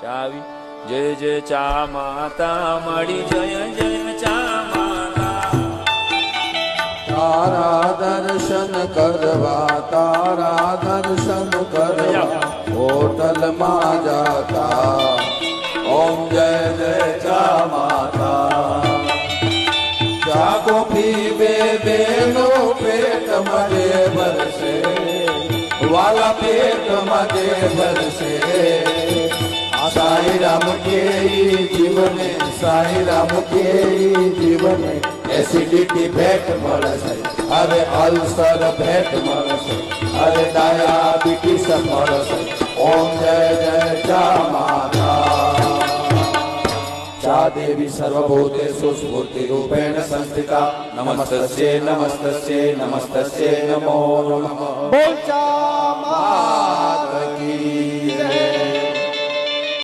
ચાવી. જય જય ચા માતા મળી જય જય ચા માતા. તારા દર્શન કરવા તારા દર્શન કરવા હોટલમાં જાતા. ઓમ જય જય ચા માતા. કોફી બે બેનો પેટ મરે ભરશે વાલા પેટ મરે ભરશે. સાઈ રામ કે જીવને સાઈ રામ કે જીવને એસિડિટી ભેટ મળશે અરે અલ્સર ભેટ મળશે અરે ડાયાબિટીસ મળશે ઓમ જય જય ચા માતા चा देवी सर्वभूतेषु स्फूर्तिरूपेण संस्थिता नमस्तस्यै नमस्तस्यै नमस्तस्यै नमो नमः બોલ ચા